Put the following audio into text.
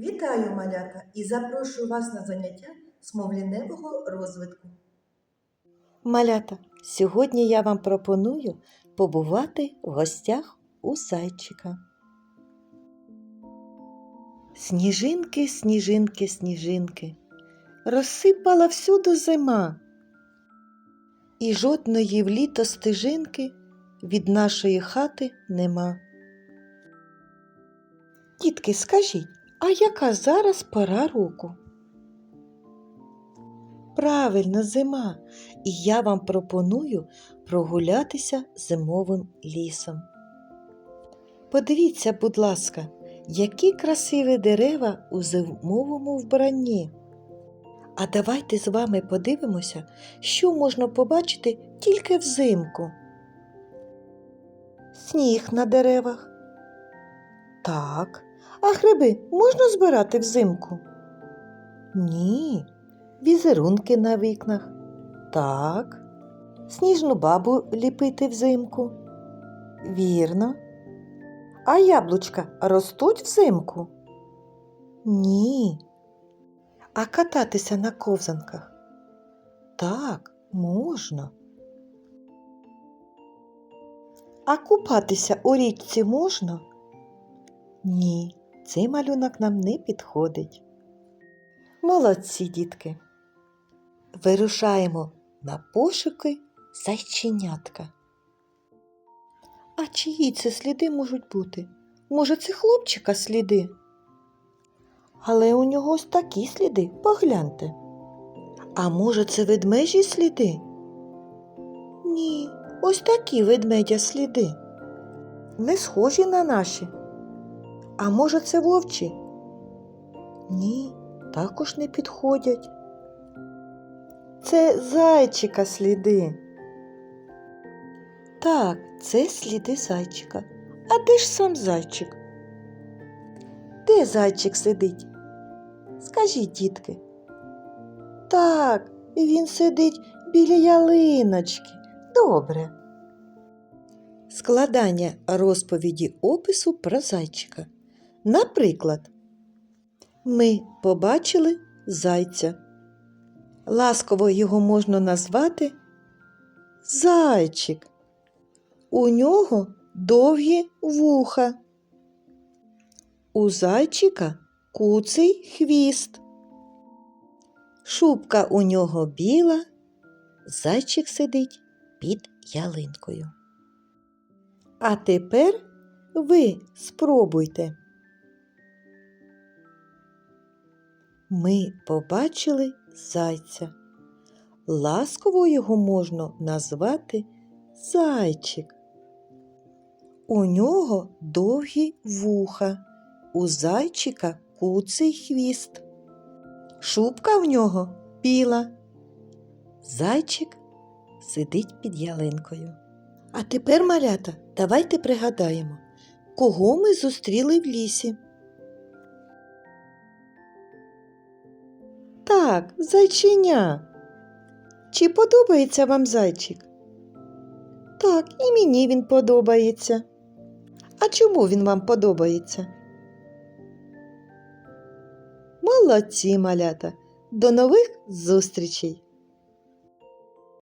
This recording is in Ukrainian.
Вітаю, малята, і запрошую вас на заняття з розвитку. Малята, сьогодні я вам пропоную побувати в гостях у зайчика. Сніжинки, сніжинки, сніжинки, розсипала всюду зима, і жодної в літо стежинки від нашої хати нема. Дітки, скажіть, а яка зараз пора року? Правильно, зима, і я вам пропоную прогулятися зимовим лісом. Подивіться, будь ласка, які красиві дерева у зимовому вбранні. А давайте з вами подивимося, що можна побачити тільки взимку. Сніг на деревах. Так, а гриби можна збирати взимку? Ні. Візерунки на вікнах. Так. Сніжну бабу ліпити взимку. Вірно. А яблучка ростуть взимку? Ні. А кататися на ковзанках? Так, можна. А купатися у річці можна? Ні, цей малюнок нам не підходить. Молодці, дітки. Вирушаємо на пошуки зайченятка. А чиї це сліди можуть бути? Може, це хлопчика сліди? Але у нього ось такі сліди, погляньте. А може, це ведмежі сліди? Ні, ось такі ведмедя сліди. Не схожі на наші. А може, це вовчі? Ні, також не підходять. Це зайчика сліди. Так, це сліди зайчика. А де ж сам зайчик? Де зайчик сидить? Скажіть, дітки. Так, він сидить біля ялиночки. Добре. Складання розповіді опису про зайчика. Наприклад, ми побачили зайця. Ласково його можна назвати зайчик. У нього довгі вуха. У зайчика куций хвіст. Шубка у нього біла, зайчик сидить під ялинкою. А тепер ви спробуйте. Ми побачили зайця. Ласково його можна назвати зайчик. У нього довгі вуха, у зайчика куций хвіст. Шубка в нього біла. Зайчик сидить під ялинкою. А тепер, малята, давайте пригадаємо, кого ми зустріли в лісі. Так, зайчиня. Чи подобається вам зайчик? Так, і мені він подобається. А чому він вам подобається? Молодці, малята. До нових зустрічей!